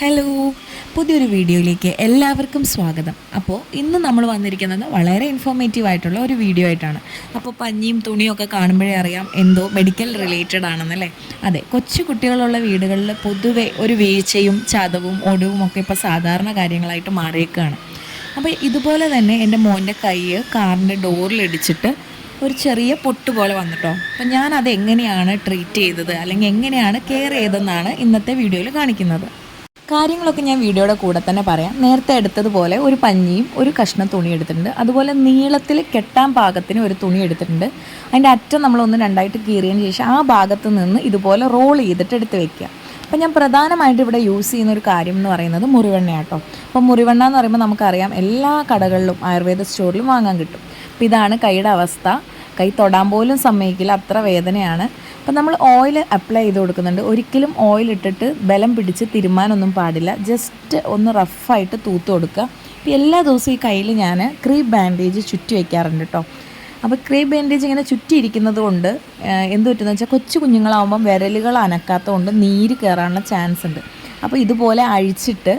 Hello പുതിയൊരു വീഡിയോയിലേക്ക് എല്ലാവർക്കും സ്വാഗതം. അപ്പോൾ ഇന്ന് നമ്മൾ വന്നിരിക്കുന്നത് വളരെ ഇൻഫോർമേറ്റീവ് ആയിട്ടുള്ള ഒരു വീഡിയോ ആയിട്ടാണ്. അപ്പോൾ പഞ്ഞിയും തുണിയും ഒക്കെ കാണുമ്പോഴേ അറിയാം എന്തോ മെഡിക്കൽ റിലേറ്റഡ് ആണെന്നല്ലേ അതെ കൊച്ചു കുട്ടികളുള്ള വീടുകളിൽ പൊതുവെ ഒരു വീഴ്ചയും ചതവും ഒടിവും ഒക്കെ ഇപ്പോൾ സാധാരണ കാര്യങ്ങളായിട്ട് മാറിയേക്കുകയാണ് അപ്പോൾ ഇതുപോലെ തന്നെ എന്റെ മോന്റെ കൈ കാറിന്റെ ഡോറിലിടിച്ചിട്ട് ഒരു ചെറിയ പൊട്ട് പോലെ വന്നിട്ടോ. അപ്പം ഞാൻ അത് എങ്ങനെയാണ് ട്രീറ്റ് ചെയ്തത് അല്ലെങ്കിൽ എങ്ങനെയാണ് കെയർ ചെയ്തതെന്നാണ് ഇന്നത്തെ വീഡിയോയിൽ കാണിക്കുന്നത്. കാര്യങ്ങളൊക്കെ ഞാൻ വീഡിയോയുടെ കൂടെ തന്നെ പറയാം. നേരത്തെ എടുത്തതുപോലെ ഒരു പഞ്ഞിയും ഒരു കഷ്ണം തുണി എടുത്തിട്ടുണ്ട്. അതുപോലെ നീളത്തിൽ കെട്ടാൻ പാകത്തിന് ഒരു തുണി എടുത്തിട്ടുണ്ട്. അതിന്റെ അറ്റം നമ്മളൊന്ന് രണ്ടായിട്ട് കീറിയതിന് ശേഷം ആ ഭാഗത്ത് നിന്ന് ഇതുപോലെ റോൾ ചെയ്തിട്ട് എടുത്ത് വെക്കുക. അപ്പം ഞാൻ പ്രധാനമായിട്ട് ഇവിടെ യൂസ് ചെയ്യുന്ന ഒരു കാര്യം എന്ന് പറയുന്നത് മുറിവെണ്ണ കേട്ടോ അപ്പോൾ മുറിവെണ്ണ എന്ന് പറയുമ്പോൾ നമുക്കറിയാം എല്ലാ കടകളിലും ആയുർവേദ സ്റ്റോറിലും വാങ്ങാൻ കിട്ടും. അപ്പോൾ ഇതാണ് കൈയുടെ അവസ്ഥ. കൈ തൊടാൻ പോലും സമ്മതിക്കില്ല. അത്ര വേദനയാണ്. അപ്പം നമ്മൾ ഓയിൽ അപ്ലൈ ചെയ്ത് കൊടുക്കുന്നുണ്ട്. ഒരിക്കലും ഓയിൽ ഇട്ടിട്ട് ബലം പിടിച്ച് തിരുമാനൊന്നും പാടില്ല. ജസ്റ്റ് ഒന്ന് റഫായിട്ട് തൂത്ത് കൊടുക്കുക. ഇപ്പം എല്ലാ ദിവസവും ഈ കയ്യിൽ ഞാൻ ക്രീബ് ബാൻഡേജ് ചുറ്റി വയ്ക്കാറുണ്ട് കേട്ടോ അപ്പോൾ ക്രീബ് ബാൻഡേജ് ഇങ്ങനെ ചുറ്റിയിരിക്കുന്നത് കൊണ്ട് എന്ത് പറ്റുമെന്ന് വെച്ചാൽ കൊച്ചു കുഞ്ഞുങ്ങളാവുമ്പം വിരലുകൾ അനക്കാത്തതുകൊണ്ട് നീര് കയറാനുള്ള ചാൻസ് ഉണ്ട്. അപ്പോൾ ഇതുപോലെ അഴിച്ചിട്ട്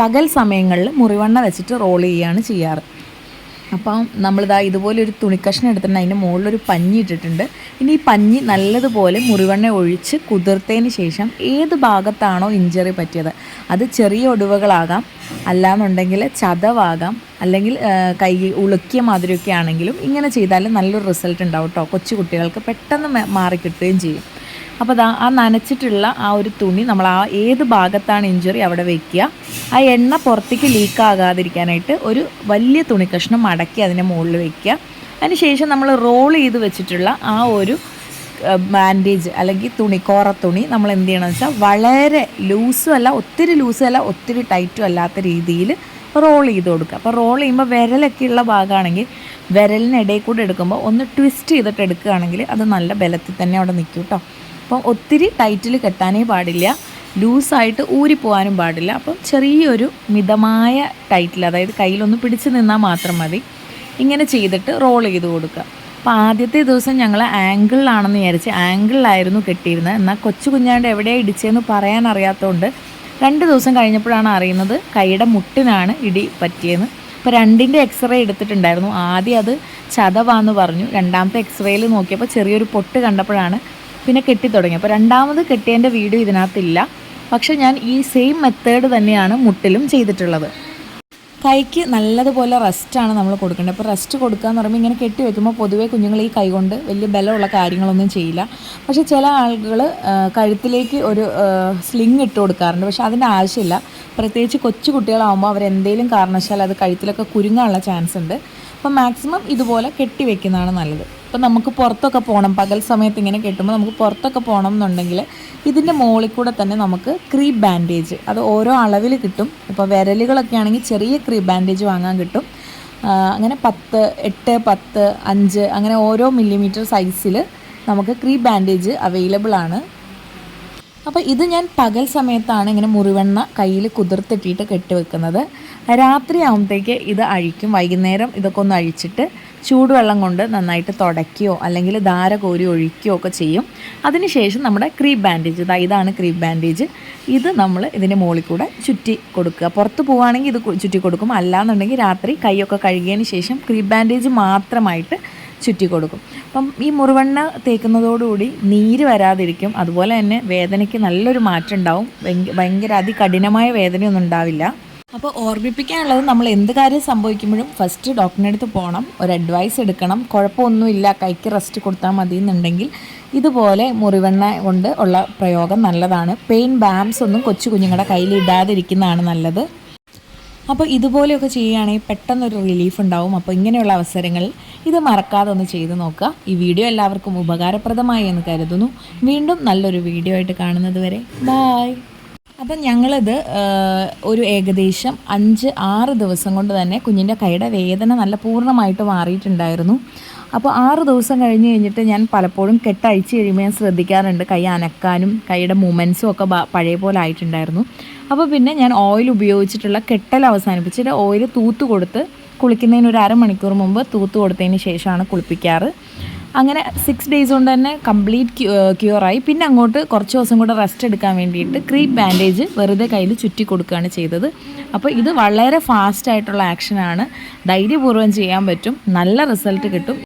പകൽ സമയങ്ങളിൽ മുറിവെണ്ണ വെച്ചിട്ട് റോൾ ചെയ്യുകയാണ് ചെയ്യാറ്. അപ്പം നമ്മളിതാ ഇതുപോലെ ഒരു തുണിക്കഷ്ണം എടുത്തിട്ടുണ്ട്. അതിന്റെ മുകളിലൊരു പഞ്ഞി ഇട്ടിട്ടുണ്ട്. ഇനി ഈ പഞ്ഞി നല്ലതുപോലെ മുറിവെണ്ണ ഒഴിച്ച് കുതിർത്തതിന് ശേഷം ഏത് ഭാഗത്താണോ ഇഞ്ചറി പറ്റിയത്? അത് ചെറിയ ഒടിവുകളാകാം. അല്ലാന്നുണ്ടെങ്കിൽ ചതവാകാം. അല്ലെങ്കിൽ കൈ ഉളുക്കിയ മാതിരിയൊക്കെ ആണെങ്കിലും ഇങ്ങനെ ചെയ്താൽ നല്ലൊരു റിസൾട്ട് ഉണ്ടാവും കേട്ടോ കൊച്ചു കുട്ടികൾക്ക് പെട്ടെന്ന് മാറിക്കിട്ടുകയും ചെയ്യും. അപ്പോൾ അതാ ആ നനച്ചിട്ടുള്ള ആ ഒരു തുണി നമ്മൾ ആ ഏത് ഭാഗത്താണ് ഇഞ്ചുറി അവിടെ വെക്കുക. ആ എണ്ണ പുറത്തേക്ക് ലീക്ക് ആകാതിരിക്കാനായിട്ട് ഒരു വലിയ തുണി കഷ്ണം മടക്കി അതിന്റെ മുകളിൽ വെക്കുക. അതിനുശേഷം നമ്മൾ റോൾ ചെയ്ത് വെച്ചിട്ടുള്ള ആ ഒരു ബാൻഡേജ് അല്ലെങ്കിൽ തുണി കോറ തുണി നമ്മൾ എന്ത് ചെയ്യണമെന്ന് വെച്ചാൽ വളരെ ലൂസും അല്ല ഒത്തിരി ലൂസും അല്ല ഒത്തിരി ടൈറ്റും അല്ലാത്ത രീതിയിൽ റോൾ ചെയ്ത് കൊടുക്കുക. അപ്പോൾ റോൾ ചെയ്യുമ്പോൾ വിരലൊക്കെ ഉള്ള ഭാഗമാണെങ്കിൽ വിരലിനിടയിൽ കൂടെ എടുക്കുമ്പോൾ ഒന്ന് ട്വിസ്റ്റ് ചെയ്തിട്ട് എടുക്കുകയാണെങ്കിൽ അത് നല്ല ബലത്തിൽ തന്നെ അവിടെ നിൽക്കും കേട്ടോ. അപ്പം ഒത്തിരി ടൈറ്റിൽ കെട്ടാനേ പാടില്ല. ലൂസായിട്ട് ഊരിപ്പോവാനും പാടില്ല. അപ്പം ചെറിയൊരു മിതമായ ടൈറ്റിൽ അതായത് കയ്യിലൊന്ന് പിടിച്ച് നിന്നാൽ മാത്രം മതി. ഇങ്ങനെ ചെയ്തിട്ട് റോൾ ചെയ്ത് കൊടുക്കുക. അപ്പോൾ ആദ്യത്തെ ദിവസം ഞങ്ങൾ ആംഗിളിലാണെന്ന് വിചാരിച്ച് ആംഗിളിലായിരുന്നു കെട്ടിയിരുന്നത്. എന്നാൽ കൊച്ചു കുഞ്ഞാണ്ട് എവിടെയാണ് ഇടിച്ചതെന്ന് പറയാൻ അറിയാത്തതുകൊണ്ട് രണ്ട് ദിവസം കഴിഞ്ഞപ്പോഴാണ് അറിയുന്നത് കൈയുടെ മുട്ടിനാണ് ഇടി പറ്റിയെന്ന്. അപ്പോൾ രണ്ടിന്റെ എക്സ്റേ എടുത്തിട്ടുണ്ടായിരുന്നു. ആദ്യം അത് ചതവാന്ന് പറഞ്ഞു. രണ്ടാമത്തെ എക്സ്റേയിൽ നോക്കിയപ്പോൾ ചെറിയൊരു പൊട്ട് കണ്ടപ്പോഴാണ് പിന്നെ കെട്ടി തുടങ്ങി അപ്പോൾ രണ്ടാമത് കെട്ടിയതിന്റെ വീഡിയോ ഇതിനകത്തില്ല. പക്ഷേ ഞാൻ ഈ സെയിം മെത്തേഡ് തന്നെയാണ് മുട്ടിലും ചെയ്തിട്ടുള്ളത്. കൈക്ക് നല്ലതുപോലെ റെസ്റ്റാണ് നമ്മൾ കൊടുക്കേണ്ടത്. അപ്പോൾ റെസ്റ്റ് കൊടുക്കുക എന്ന് പറയുമ്പോൾ ഇങ്ങനെ കെട്ടി വെക്കുമ്പോൾ പൊതുവേ കുഞ്ഞുങ്ങൾ ഈ കൈ കൊണ്ട് വലിയ ബലമുള്ള കാര്യങ്ങളൊന്നും ചെയ്യില്ല. പക്ഷേ ചില ആളുകൾ കഴുത്തിലേക്ക് ഒരു സ്ലിങ് ഇട്ട് കൊടുക്കാറുണ്ട്. പക്ഷേ അതിന്റെ ആവശ്യമില്ല. പ്രത്യേകിച്ച് കൊച്ചു കുട്ടികളാകുമ്പോൾ അവരെന്തെങ്കിലും കാരണവശാൽ അത് കഴുത്തിലൊക്കെ കുരുങ്ങാനുള്ള ചാൻസ് ഉണ്ട്. അപ്പോൾ മാക്സിമം ഇതുപോലെ കെട്ടി വെക്കുന്നതാണ് നല്ലത്. ഇപ്പോൾ നമുക്ക് പുറത്തൊക്കെ പോകണം പകൽ സമയത്ത് ഇങ്ങനെ കെട്ടുമ്പോൾ നമുക്ക് പുറത്തൊക്കെ പോകണം എന്നുണ്ടെങ്കിൽ ഇതിന്റെ മുകളിൽ കൂടെ തന്നെ നമുക്ക് ക്രീ ബാൻഡേജ് അത് ഓരോ അളവിൽ കിട്ടും. ഇപ്പോൾ വിരലുകളൊക്കെ ആണെങ്കിൽ ചെറിയ ക്രീ ബാൻഡേജ് വാങ്ങാൻ കിട്ടും. അങ്ങനെ പത്ത് എട്ട് പത്ത് അഞ്ച് അങ്ങനെ ഓരോ മില്ലിമീറ്റർ സൈസിൽ നമുക്ക് ക്രീ ബാൻഡേജ് അവൈലബിൾ ആണ്. അപ്പോൾ ഇത് ഞാൻ പകൽ സമയത്താണ് ഇങ്ങനെ മുറിവെണ്ണ കയ്യിൽ കുതിർത്തിട്ടിട്ട് കെട്ടിവെക്കുന്നത് രാത്രി ആകുമ്പോഴത്തേക്ക് ഇത് അഴിക്കും. വൈകുന്നേരം ഇതൊക്കെ ഒന്ന് അഴിച്ചിട്ട് ചൂടുവെള്ളം കൊണ്ട് നന്നായിട്ട് തുടയ്ക്കുകയോ അല്ലെങ്കിൽ ധാര കോരി ഒഴിക്കുകയോ ഒക്കെ ചെയ്യും. അതിനുശേഷം നമ്മുടെ ക്രീപ്പ് ബാൻഡേജ് ഇതാ ഇതാണ് ക്രീപ്പ് ബാൻഡേജ് ഇത് നമ്മൾ ഇതിന്റെ മുകളിൽ കൂടെ ചുറ്റി കൊടുക്കുക. പുറത്ത് പോവുകയാണെങ്കിൽ ഇത് ചുറ്റി കൊടുക്കും. അല്ലാന്നുണ്ടെങ്കിൽ രാത്രി കൈയൊക്കെ കഴുകിയതിന് ശേഷം ക്രീപ്പ് ബാൻഡേജ് മാത്രമായിട്ട് ചുറ്റി കൊടുക്കും അപ്പം ഈ മുറിവെണ്ണ തേക്കുന്നതോടുകൂടി നീര് വരാതിരിക്കും. അതുപോലെ തന്നെ വേദനയ്ക്ക് നല്ലൊരു മാറ്റം ഉണ്ടാവും ഭയങ്കര അതികഠിനമായ വേദനയൊന്നും ഉണ്ടാവില്ല. അപ്പോൾ ഓർമ്മിപ്പിക്കാനുള്ളത് നമ്മൾ എന്ത് കാര്യം സംഭവിക്കുമ്പോഴും ഫസ്റ്റ് ഡോക്ടറിന്റെ അടുത്ത് പോകണം ഒരു അഡ്വൈസ് എടുക്കണം. കുഴപ്പമൊന്നുമില്ല. കൈക്ക് റെസ്റ്റ് കൊടുത്താൽ മതി എന്നുണ്ടെങ്കിൽ ഇതുപോലെ മുറിവെണ്ണ കൊണ്ട് ഉള്ള പ്രയോഗം നല്ലതാണ്. പെയിൻ ബാംസ് ഒന്നും കൊച്ചു കുഞ്ഞുങ്ങളുടെ കയ്യിൽ ഇടാതിരിക്കുന്നതാണ് നല്ലത്. അപ്പോൾ ഇതുപോലെയൊക്കെ ചെയ്യുകയാണെങ്കിൽ പെട്ടെന്നൊരു റിലീഫ് ഉണ്ടാവും. അപ്പോൾ ഇങ്ങനെയുള്ള അവസരങ്ങൾ ഇത് മറക്കാതെ ഒന്ന് ചെയ്ത് നോക്കുക. ഈ വീഡിയോ എല്ലാവർക്കും ഉപകാരപ്രദമായി എന്ന് കരുതുന്നു. വീണ്ടും നല്ലൊരു വീഡിയോ ആയിട്ട് കാണുന്നത് വരെ. ബായ് അപ്പം ഞങ്ങളിത് ഒരു ഏകദേശം അഞ്ച് ആറ് ദിവസം കൊണ്ട് തന്നെ കുഞ്ഞിന്റെ കൈയുടെ വേദന നല്ല പൂർണമായിട്ട് മാറിയിട്ടുണ്ടായിരുന്നു. അപ്പോൾ ആറ് ദിവസം കഴിഞ്ഞ് കഴിഞ്ഞിട്ട് ഞാൻ പലപ്പോഴും കെട്ടഴിച്ച് കഴിയുമ്പോൾ ഞാൻ ശ്രദ്ധിക്കാറുണ്ട്. കൈ അനക്കാനും കൈയുടെ മൂമെൻസും ഒക്കെ പഴയ പോലെ ആയിട്ടുണ്ടായിരുന്നു. അപ്പോൾ പിന്നെ ഞാൻ ഓയിൽ ഉപയോഗിച്ചിട്ടുള്ള കെട്ടൽ അവസാനിപ്പിച്ചിട്ട് ഓയിൽ തൂത്ത് കൊടുത്ത് കുളിക്കുന്നതിന് ഒരു അരമണിക്കൂർ മുമ്പ് തൂത്ത് കൊടുത്തതിന് ശേഷമാണ് കുളിപ്പിക്കാറ്. അങ്ങനെ സിക്സ് ഡേയ്സ് കൊണ്ട് തന്നെ കംപ്ലീറ്റ് ക്യൂറായി പിന്നെ അങ്ങോട്ട് കുറച്ച് ദിവസം കൂടെ റെസ്റ്റ് എടുക്കാൻ വേണ്ടിയിട്ട് ക്രീപ്പ് ബാൻഡേജ് വെറുതെ കയ്യിൽ ചുറ്റി കൊടുക്കുകയാണ് ചെയ്തത്. അപ്പോൾ ഇത് വളരെ ഫാസ്റ്റ് ആയിട്ടുള്ള ആക്ഷനാണ് ധൈര്യപൂർവം ചെയ്യാൻ പറ്റും. നല്ല റിസൾട്ട് കിട്ടും.